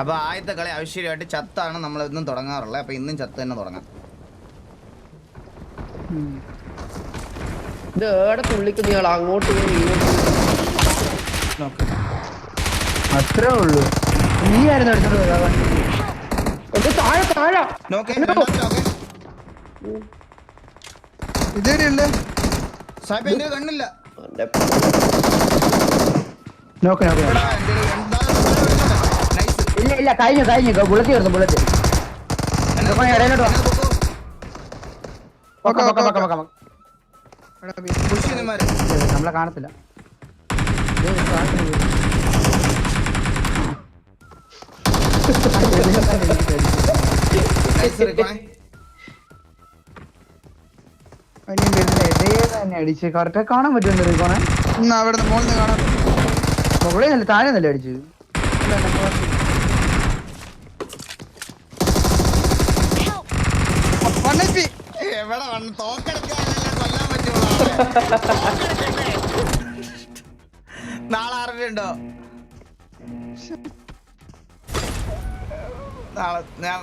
അപ്പൊ ആദ്യത്തെ കളി ഐശ്വര്യമായിട്ട് ചത്താണ് നമ്മൾ ഇന്നും തുടങ്ങാറുള്ളത്. അപ്പൊ ഇന്നും ചത്ത് തന്നെ തുടങ്ങാം. ഇത് ഏടെ തുള്ളിക്കുന്ന ഇയാൾ? അങ്ങോട്ട് അത്രേ ഉള്ളൂ. നീ ആയിരുന്നു എടുത്തോണ്ട് താഴെ താഴെ. സാഹിബ് എന്റെ കണ്ണില്ല. അവന്റെ നോക്ക് നോക്ക് ഇല്ല ഇല്ല കഴിഞ്ഞു കഴിഞ്ഞു. ബുള്ളറ്റ് തീർന്നു ബുള്ളറ്റ് ഇടയിലോട്ട് നമ്മളെ കാണത്തില്ല. അടിച്ച്. കറക്റ്റ് കാണാൻ പറ്റുന്നുണ്ട് ഇന്ന് അവിടെ മുകളിൽ നല്ല താഴെ നല്ല അടിച്ച് വൺ എച്ച് പി വന്ന് തോക്കെടുക്കാനല്ലേ കൊല്ലാൻ പറ്റുള്ളൂ? നാളെ അറിഞ്ഞുണ്ടോ നാളെ ഞാൻ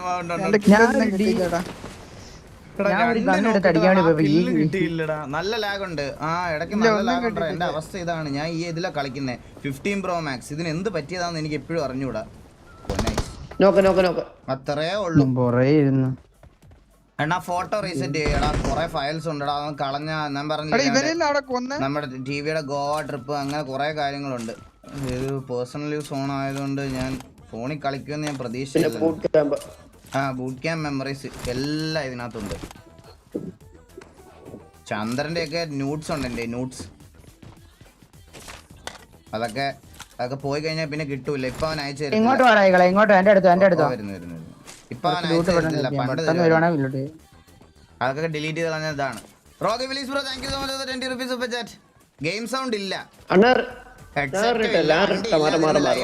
നല്ല ലാഗ് ഉണ്ട്? ആ ഇടയ്ക്ക് നല്ല ലാഗ് ഉണ്ട് എന്റെ അവസ്ഥ ഇതാണ്. ഞാൻ ഈ ഇതിലാ കളിക്കുന്നേ. ഫിഫ്റ്റീൻ പ്രോ മാക്സ് ഇതിന് എന്ത് പറ്റിയതാന്ന് എനിക്ക് എപ്പോഴും അറിഞ്ഞൂടാ ഓ, nice. നോക്ക് നോക്ക് നോക്ക്. അത്രേ ഉള്ളൂ. എന്നാ ഫോട്ടോ റീസെറ്റ് ചെയ്യടാ. കൊറേ ഫയൽസ് ഉണ്ടടാ. അതൊന്നും കളഞ്ഞ ഞാൻ പറഞ്ഞു നമ്മുടെ ടിവിയുടെ ഗോവ ട്രിപ്പ് അങ്ങനെ കുറെ കാര്യങ്ങളുണ്ട്. ഇത് പേഴ്സണൽ യൂസ് ഫോൺ ആയതുകൊണ്ട് ഞാൻ ഫോണിൽ കളിക്കുമെന്ന് ഞാൻ പ്രതീക്ഷിച്ചില്ല. ബൂട്ട് ക്യാമ്പ് ആ ബൂട്ട് ക്യാമ്പ് മെമ്മറീസ് എല്ലാം ഇതിനകത്തുണ്ട്. ചന്ദ്രന്റെ ഒക്കെ ന്യൂട്ട്സ് ഉണ്ട് എന്റെ ന്യൂട്ട്സ് അതൊക്കെ അതൊക്കെ പോയി കഴിഞ്ഞാൽ പിന്നെ കിട്ടൂല. ഇപ്പൊ അവൻ അയച്ചു. ഇങ്ങോട്ട് ഇങ്ങോട്ട് എന്റെ അടുത്ത് എന്റെ അടുത്തോ വരുന്നു വരുന്നു. അതൊക്കെ ഡിലീറ്റ് ചെയ്ത് കളഞ്ഞ ഇതാണ്. Rocky Willis bro thank you so much twenty rupees super chat game sound ഇല്ല.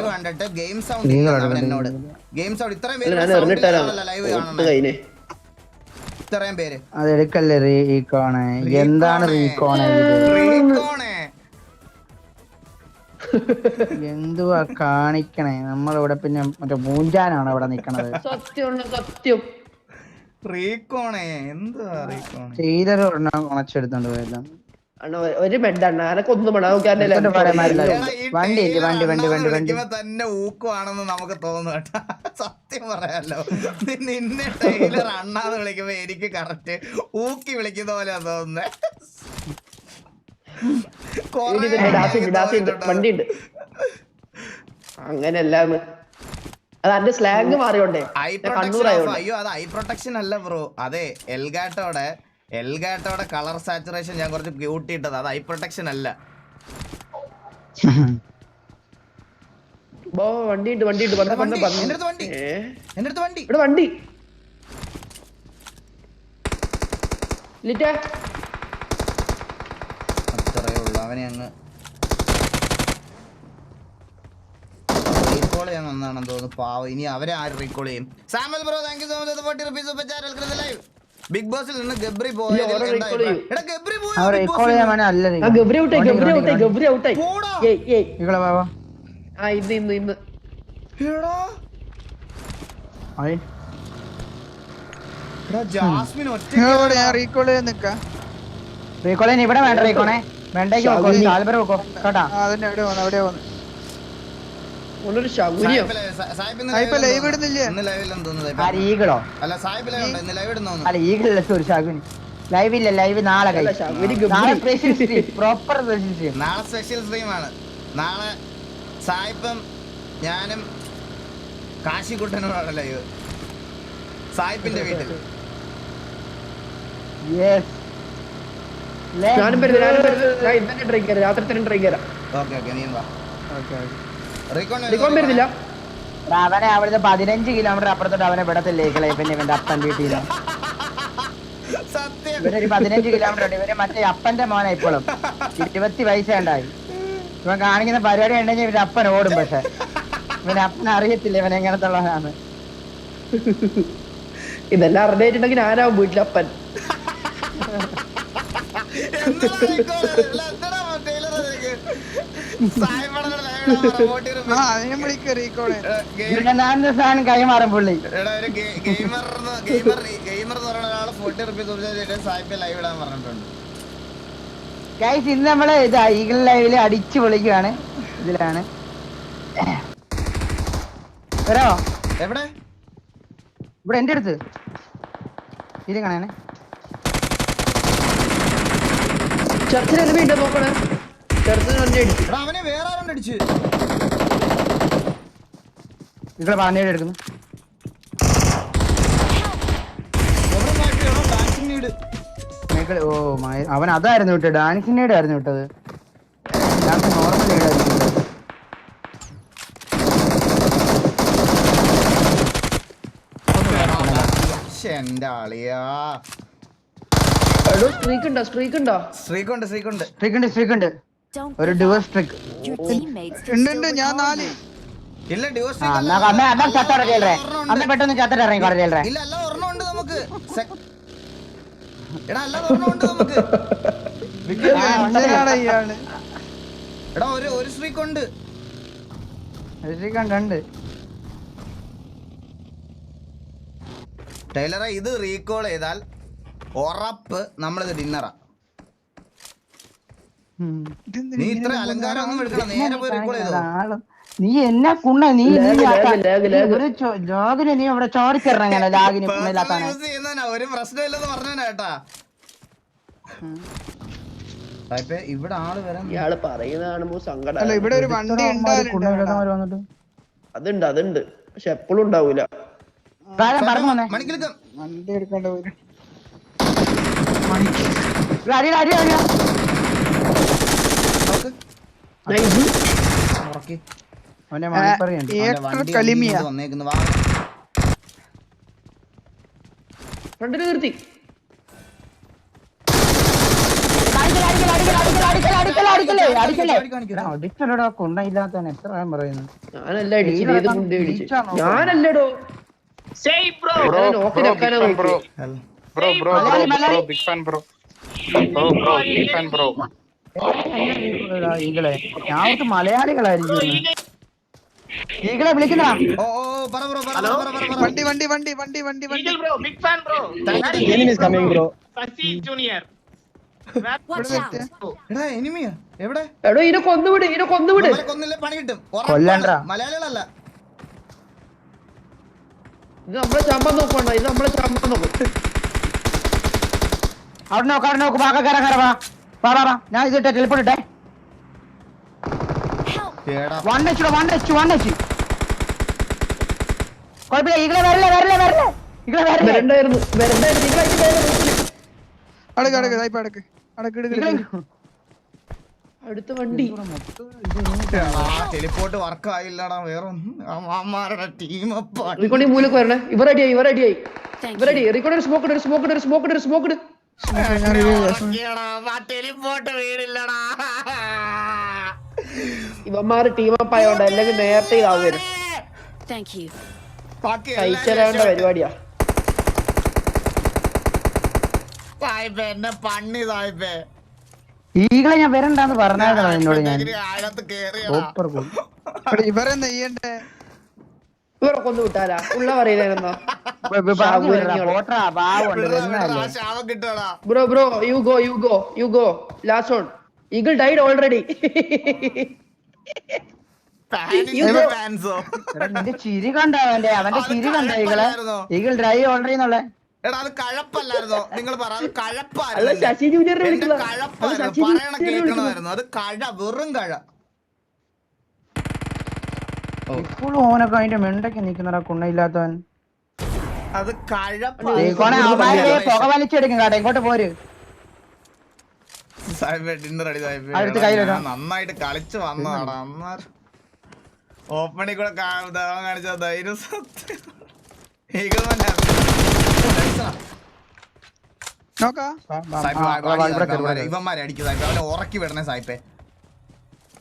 കണ്ടിട്ട് ഗെയിം സൗണ്ട് എന്നോട് ഗെയിം സൗണ്ട് ഇത്രയും പേര്. ഇത്രയും അത് എടുക്കല്ലേ റീകോണെ എന്താണ് റീകോണെ ഇത്? എന്തുവാ കാണിക്കണേ? നമ്മളിവിടെ പിന്നെ മറ്റേ മൂഞ്ചാനാണ് ഇവിടെ നിക്കണത്. സത്യം സത്യം. റീകോണേ എന്തുവാ റീകോണേ? ചെയ്തൊരു ഒരെണ്ണം ഉണച്ചെടുത്തോണ്ട് പോയതാണ് ഒരു ബെഡ് അണ്ണ അനക്ക് ഒന്നും വേണം വണ്ടി വണ്ടി, വണ്ടി, ടൈലർ വണ്ടി, വണ്ടി. തന്നെ ഊക്കുവാണെന്ന് നമുക്ക് തോന്നുന്നു കേട്ടോ. സത്യം പറയാലോ. നിന്നെ ടൈലർ അണ്ണാന്ന് വിളിക്കുമ്പോ എനിക്ക് കറക്റ്റ് ഊക്കി വിളിക്കുന്ന പോലെ തോന്നുന്നേ. അങ്ങനെയല്ലാന്ന്. അത് അന്റെ സ്ലാങ് മാറിയോണ്ടേ? അയ്യോ അത് ഐ പ്രൊട്ടക്ഷൻ അല്ല ബ്രോ. അതെ എൽഗാട്ടോടെ എൽഗാട്ടോടെ കളർ സാച്ചുറേഷൻ ഞാൻ കുറച്ച് കൂട്ടിയിട്ടത് അത് ഐ പ്രൊട്ടക്ഷൻ അല്ല. വണ്ടി ഉണ്ട് വണ്ടി ഉണ്ട് വണ്ടി, വണ്ടി. ലിറ്റേ. അത്രേ അവനെ അങ്ങ് റീകോൾ ഒന്നാണെന്ന് തോന്നുന്നു. പാവ. ഇനി അവരെ ആര് റീകോൾ ചെയ്യും? Samuel bro thank you so much forty rupees super chat live big ബോസിൽ നിന്ന് ഗബ്രി പോയ ഗബ്രി പോയോ അവർ റീകോൾ ചെയ്യാൻ നിന്ന്? അല്ല ആ ഗബ്രി ഔട്ടായി ഗബ്രി ഔട്ടായി വണ്ടി, ഗബ്രി ഔട്ടായി ഏയ് ഏയ് ഏയ്. വാ വാ ആ ഇന്ന് ഇന്ന് ഇന്ന്. എടാ. അയ് എടാ ജാസ്മിൻ ഒറ്റ ഞാൻ റീകോൾ ചെയ്യാൻ നിക്കാം. റീകോളെ ഇവിടെ വേണ്ട റീകോണേ വേണ്ടേക്ക് വെക്കോ ശകുനി. താല്പര്യം വെക്കോ. കേട്ടാ? ആ അതന്നെ അവിടെ വന്നു അവിടെ വന്നു ഒരു ശൗര്യം. ഇടുന്നില്ലേ? ലൈവ് ഈകളോ അല്ല സാഹിബ് ലൈവ് ഉണ്ട് ലൈവ് ഇടുന്നു അല്ല ഒരു ശകുനി ലൈവ് ഇല്ല ലൈവ് നാളെ. നാളെ special stream proper special stream നാളെ സ്പെഷ്യൽ സ്ട്രീമാണ് നാളെ സായിപ്പും ഞാനും കാശിക്കുട്ടനുമാണ് ലൈവ്. സായിപ്പിന്റെ വീട്ടിൽ. യെസ് ഞാനും വരുന്നത് ഞാനും വരുന്നത് ഞാൻ ഇന്നെ ട്രെയിൻ കയറാം രാത്രി തന്നെ കയറാം ഓക്കെ ഓക്കെ നീ വാ. റീകോൺ വരുന്നില്ല. അവനെ അവിടുത്തെ പതിനഞ്ച് കിലോമീറ്റർ അപ്പുറത്തോട്ട് അവനെ വിടത്തില്ലേക്കളെ പിന്നെ ഇവന്റെ അപ്പൻ വീട്ടിൽ ഇവരൊരു പതിനഞ്ച് കിലോമീറ്റർ ഉണ്ട്. ഇവർ മറ്റേ അപ്പന്റെ മോനെ ഇപ്പോഴും. ഇരുപത്തി വയസ്സേണ്ടായി ഇവൻ കാണിക്കുന്ന പരിപാടി ഉണ്ടെങ്കിൽ ഇവന്റെ അപ്പൻ ഓടും പക്ഷെ. ഇവന്റെ അപ്പന അറിയത്തില്ല ഇവൻ എങ്ങനത്തെ ഉള്ളതാണ് ഇതെല്ലാം അറിഞ്ഞിട്ടുണ്ടെങ്കിൽ ആരാവും വീട്ടിലപ്പൻ എന്തിനാ സാധനം കൈമാറും പുള്ളി. ഗെയിമർ ഗെയിമർ ഫോർട്ടി റുപ്പീസ് കൊടുത്തിട്ട് സായിപ്പ് ലൈവ് ഇടാൻ പറഞ്ഞിട്ടുണ്ട്. ഗൈസ് ഇന്ന് നമ്മൾ ഇതാ ഈഗിൾ ലൈവിൽ അടിച്ചു പൊളിക്കുകയാണ് ഇതിലാണ്. വരോ? എവിടെ? ഇവിടെ എന്റെ അടുത്ത്. ഇത് കാണാനെ ചർച്ചിൽ ഉണ്ട് നോക്കണേ. ചർച്ചിന് വണ്ടി അടിച്ചു അവനെ വേറെ അടിച്ച്? ഇവിടെ എടുക്കുന്നു. ഓ മയ- അവൻ അതായിരുന്നു വിട്ടത്. ഡാൻസിന്റെ ആയിരുന്നു വിട്ടത്. ഡാൻസ് നോർമൽ ആയിരുന്നു എന്റെ ആളിയാ. സ്ട്രീക്ക് ഉണ്ടോ? സ്ട്രീക്ക് ഉണ്ടോ. സ്ട്രിക്ക് teammates ഡിവേഴ്സ് ഉണ്ട് still ഉണ്ട് ഞാൻ നാല്. ഇല്ല ഡിവോഴ്സ് എന്നാ അമ്മ അമ്മ പെട്ടെന്ന് അമ്മ പെട്ടെന്ന് ചത്തടറങ്ങി കുറച്ചല്ലേ ഇല്ല അല്ല ഒരെണ്ണം ഉണ്ട് നമുക്ക്. എടാ അല്ല ഒരെണ്ണം ഉണ്ട് നമുക്ക്. എടാ ഒരു ഒരു ശ്രീക്കുണ്ട് ഉണ്ട്. ടൈലറെ ഇത് റീകോൾ ചെയ്താൽ ഉറപ്പ് നമ്മളിത് ഡിന്നറാ നീ ഇത്ര അലങ്കാരം ഒന്നും എടുക്കണം നേരെ പോയി ചെയ്തോ? നീ എന്നാ കുണ്ണ നീ ജോഗിന് ലാഗ്, ആക്കാ- ലാഗ്, നീ. ഒരു അവിടെ ചോദിച്ചിറങ്ങനെ ലാഗിന് ഒരു പ്രശ്നമില്ലെന്ന് ഇവിടെ ആൾ വരാൻ ഇയാൾ പറയുന്ന കാണുമ്പോ അല്ല ഇവിടെ ഒരു വണ്ടി അതുണ്ട് അതുണ്ട്. പക്ഷെ എപ്പോഴും ഉണ്ടാവൂല. പ്രായം പറഞ്ഞു വന്നേ. മണിക്കിലുക്കം. വണ്ടി എടുക്കേണ്ട വരും അടി അടിയ നോക്ക് നൈസ് ഉറക്കി അവന്റെ മണിപ്പറിയുണ്ട് അവന്റെ ഏക്കർ വണ്ടി കലിമിയ വന്നിട്ട് വന്നേക്കുന്നു വാ ഫ്രണ്ടിൽ നിർത്തി. അടിക്കലടാ കൊണ്ടയില്ലാത്തവൻ എത്ര പ്രായം പറയുന്നു? ഞാനല്ലടോ. ഞാൻ bro bro bro bro bro bro bro. Bro bro bro fan, bro. ഈകളെ. ഞാൻ ഓർത്ത് മലയാളികളായിരിക്കും ഈകളെ വിളിക്കുന്ന. ഓ ഓ പറ ബ്രോ പറ പറ പറ, വണ്ടി വണ്ടി വണ്ടി വണ്ടി വണ്ടി വണ്ടി. വണ്ടി വണ്ടി bro, big fan, bro. Sasi Junior. Watch out. എടാ എനിമിയാ. എവിടെ? എടോ ഇതിനെ കൊന്നുവിട് ഇതിനെ കൊന്നുവിട്. കൊന്നില്ലേ? പണി കിട്ടും. മലയാളികളല്ല. ഇത് നമ്മളെ ചാമ്പാൻ നോക്കണ്ട ഇത് നമ്മളെ ചാമ്പാൻ നോക്കും. അവിടെ നോക്കാം അവിടെ നോക്ക്. വാ കയറാ. വാ ഞാൻ ഇതിട്ടെ ടെലിഫോൺ ഇട്ടേ. One H one H one H കുഴപ്പമില്ല ഈകളെ വരില്ല വരില്ല വരില്ല? ഈകളെ വരില്ല? അടുത്ത വണ്ടി. ടെലിപ്പോർട്ട് വർക്ക് ആയില്ലടാ. വേറെ ഇവർ അടിയായി ഇവർ അടിയായി ഇവർ smoke smoke smoke smoke teleport വീടില്ലടാ ഇവന്മാര് ടീം അപ്പ് ആയോണ്ട് അല്ലെങ്കിൽ നേരത്തെ കഴിച്ചേരേണ്ട പരിപാടിയാ. എന്നെ പണ്ണി ഈകളെ ഞാൻ വരണ്ടെന്ന് പറഞ്ഞായിരുന്നു എന്നോട് ഞാൻ. കൂൾ എടാ, ഇവരെ കൊന്നു വിട്ടാലാ? ഉള്ള ആ bro bro you go you go you go last on eagle died already നിന്റെ ചിരി കണ്ട അവന്റെ അവന്റെ ചിരി കണ്ട ഈകളെ? ഈഗിൾ ഡ്രൈ ഓൾറെഡി എന്നുള്ള. എടാ അത് കഴപ്പല്ലായിരുന്നോ? നിങ്ങൾ പറ അത് അല്ല കഴപ്പായിരുന്നു ശശി ജൂനിയർ എന്റെ അത് കഴപ്പായിരുന്നു. ശശി പറയണ കേൾക്കണമായിരുന്നു അത് കഴ വെറും കഴ. ഇപ്പോഴും ഓനൊക്കെ അതിന്റെ മെണ്ടൊക്കെ നിക്കുന്നടാ കുണ്ണയില്ലാത്തവൻ. അത് പുക വലിച്ചെടുക്കും കേട്ടോ ഇങ്ങോട്ട് പോര്. നന്നായിട്ട് കളിച്ചു വന്നതാടാ ഓപ്പണിൽ കൂടെ കാണിച്ച ധൈര്യം സത്യം. ഇവന്മാരെ- ഇവന്മാരെ അടിക്കും സായിപ്പ് അവനെ ഉറക്കി വിടണേ സായിപ്പേ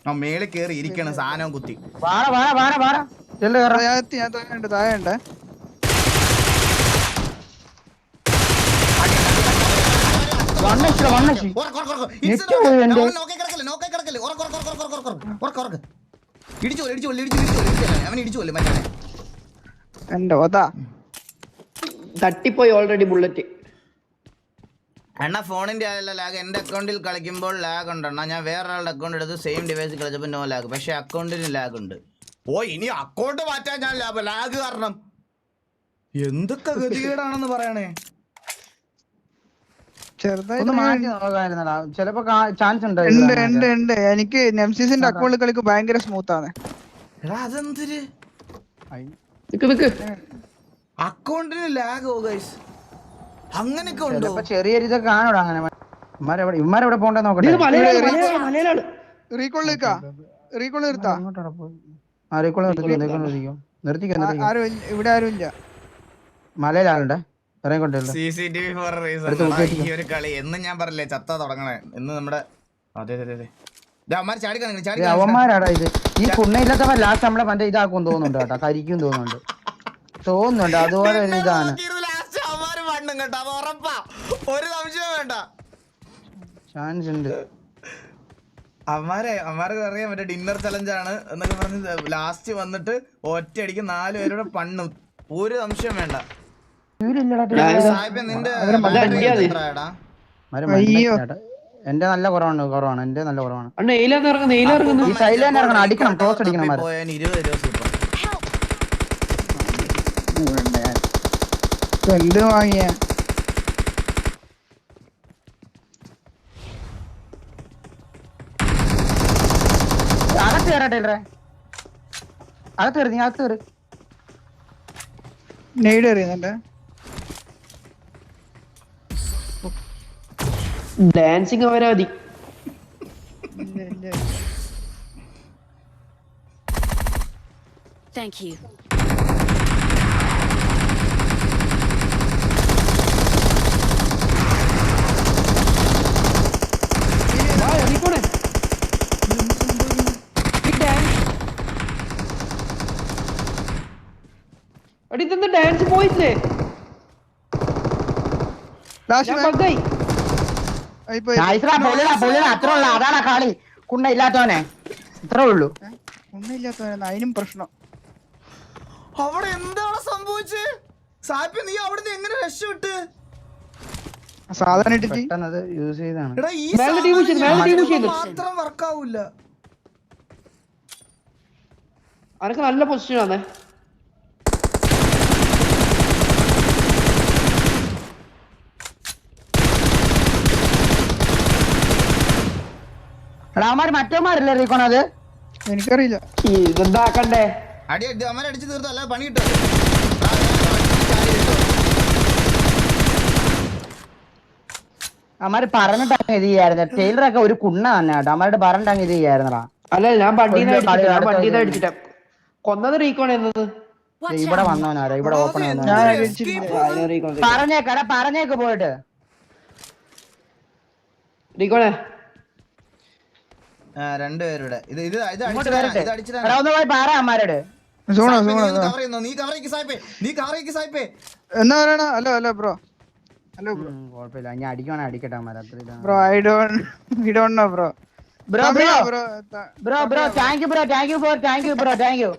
ആ മേളിൽ കേറി ഇരിക്കണം സാധനം കുത്തി. വാട വാട വാട വാട. ചെല്ലു കയറാം. താഴത്ത് ഞാൻ താഴെയുണ്ട് താഴെയുണ്ട് തട്ടിപ്പോയി ഓൾറെഡി ബുള്ളറ്റ് അണ്ണാ ഫോണിന്റെ ആയല്ല ലാഗ് എന്റെ അക്കൗണ്ടിൽ കളിക്കുമ്പോൾ ലാഗ് ഉണ്ട് അണ്ണാ ഞാൻ വേറൊരാളുടെ അക്കൗണ്ട് എടുത്ത് സെയിം ഡിവൈസിൽ കളിച്ചപ്പോൾ നോ ലാഗ് പക്ഷെ അക്കൗണ്ടിന് ലാഗ് ഉണ്ട്. ഓ ഇനി അക്കൗണ്ട് മാറ്റാൻ ഞാൻ ലാഭം. ലാഗ് കാരണം. എന്തൊക്കെ ഗതികേടാണെന്ന് പറയണേ? ചിലപ്പോ ചാൻസ് ഉണ്ട് ഉണ്ട് ഉണ്ട് ഉണ്ട്. എനിക്ക് നെംസിസിന്റെ അക്കൗണ്ടിൽ കളിക്ക് ഭയങ്കര സ്മൂത്ത് ആണ്. അക്കൗണ്ടിന് ലാഗ് ഓ ഗൈസ് അങ്ങനെയൊക്കെ ഉണ്ടോ? ചെറിയ ഇതൊക്കെ കാണോടാ അങ്ങനെ. ഇമാരെവിടെ ഇമാരെവിടെ പോണ്ടേ നോക്കട്ടെ? റീകോൾ നിർത്താ. ആ, നിർത്തിക്കോ, നിർത്തിക്കോ. നിർത്തിക്കോ, ഇവിടെ ആരും ഇല്ല. മലയിലാളുണ്ട് ഇറങ്ങിക്കൊണ്ടല്ലോ C C T V for ഈ ഒരു കളി. എന്നും ഞാൻ പറഞ്ഞില്ലേ ചത്ത തുടങ്ങണേ. എന്ന് നമ്മുടെ അതെ അതെ അതെ. അവന്മാരാടാ ഇത്. ഈ പുണ്ണയില്ലാത്തവൻ ലാസ്റ്റ് നമ്മളെ മറ്റേ ഇതാക്കും തോന്നുന്നുണ്ട് കേട്ടോ. കരിക്കും തോന്നുന്നുണ്ട്. തോന്നുന്നുണ്ട്. അതുപോലെ ഒരു ഇതാണ്. കേട്ടോ അത് ഉറപ്പാ. ഒരു സംശയം വേണ്ട. ചാൻസ് ഉണ്ട് അമ്മാരെ അമ്മാരെ അറിയാം മറ്റേ ഡിന്നർ ചലഞ്ച് ആണ് എന്നൊക്കെ പറഞ്ഞ് ലാസ്റ്റ് വന്നിട്ട് ഒറ്റയടിക്ക് നാല് പേരുടെ പണ്ണും. ഒരു സംശയം വേണ്ട. സാഹിബ് നിന്റെ അയ്യോ. എന്റെ നല്ല കുറവാണ് കുറവാണ് എന്റെ നല്ല കുറവാണ്. ഈ ഇറങ്ങണം, അടിക്കണം, close അടിക്കണം എന്ത് വാങ്ങിയ? അകത്ത് കയറട്ടെ അകത്ത് കയറി നീ അകത്ത് കയറി നെയ്ഡ് എറിയുന്നുണ്ട്. ഡാൻസിങ് അവരാ മതി. ഇല്ല ഇല്ല. എടി ഇതെന്താ ഡാൻസ് പോയില്ലേ അതാണ് കളി. കുണ്ണ ഇല്ലാത്തവനെ. ഇത്രേ ഉള്ളൂ. ഒന്നുമില്ലാത്തവരെന്ന് അതിനും പ്രശ്നം. അവിടെ എന്താണ് സംഭവിച്ചത് സാഹിബ് നീ അവിടുന്ന് എങ്ങനെ രക്ഷപ്പെട്ട് സാധാരണ യൂസ് ചെയ്താണ്. മാത്രം വർക്കാവൂല അനക്ക് നല്ല പൊസിഷൻ ആണേ എടാ അവന്മാര് മറ്റവന്മാരല്ലേ റീക്കോണത് എനിക്കറിയില്ല. ഇതെന്താക്കണ്ടേ? അടി അടി അമ്മ അടിച്ചു തീർത്തു അല്ല പണി കിട്ടും. അവന്മാര് പറഞ്ഞിട്ട് അങ്ങ് ഇത് ചെയ്യായിരുന്നു. ടൈലറൊക്കെ ഒരു കുണ്ണ തന്നെ കേട്ടോ. അവന്മാരുടെ പറഞ്ഞിട്ട് അങ്ങ് ഇത് ചെയ്യായിരുന്നടാ. അല്ല ഞാൻ വണ്ടീന്ന് കൊല്ലുക, ഞാൻ വണ്ടീന്ന് കൊന്നത് റീക്കോൺ എന്നത് ഇവിടെ വന്നവനാരോ ഇവിടെ ഓപ്പൺ പറഞ്ഞേക്കടാ പറഞ്ഞേക്ക് പോയിട്ട്. റീക്കോണേ രണ്ടുപേരുടെ ഇത് ഇത് ഇത് അമ്മാരോട്. സോണോ നീ സോണോ? നീ cover ചെയ്ക്ക് സായിപ്പേ. നീ cover ചെയ്ക്ക് സായിപ്പേ. എന്നാ പറയണ? Hello hello bro hello bro കുഴപ്പമില്ല ഞാൻ അടിക്കുവാണെ അടിക്കട്ടെ bro I don't we don't know bro bro bro bro bro thank you bro thank you for thank you bro thank you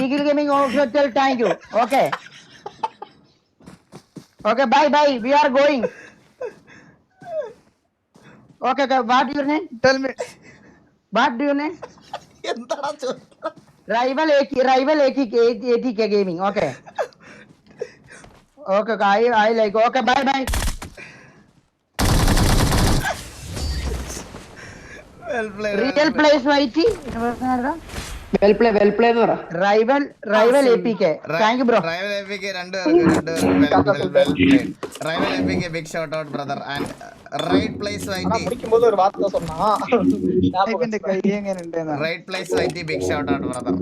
eagle gaming officer thank you okay okay bye bye we are going okay what your name tell me what do name എന്താടാ ചോദിച്ചത്? Rival rival eighty K gaming okay okay I I like okay bye bye real place വൈറ്റി rival rival A P K thank you bro Rival APK രണ്ടുപേർക്കും രണ്ടുപേർക്കും well- well- well played. Rival APK big shout out brother and right place IT ഇവന്റെ കൈ എങ്ങനെ ഉണ്ടെന്നാ right place IT big shout out brother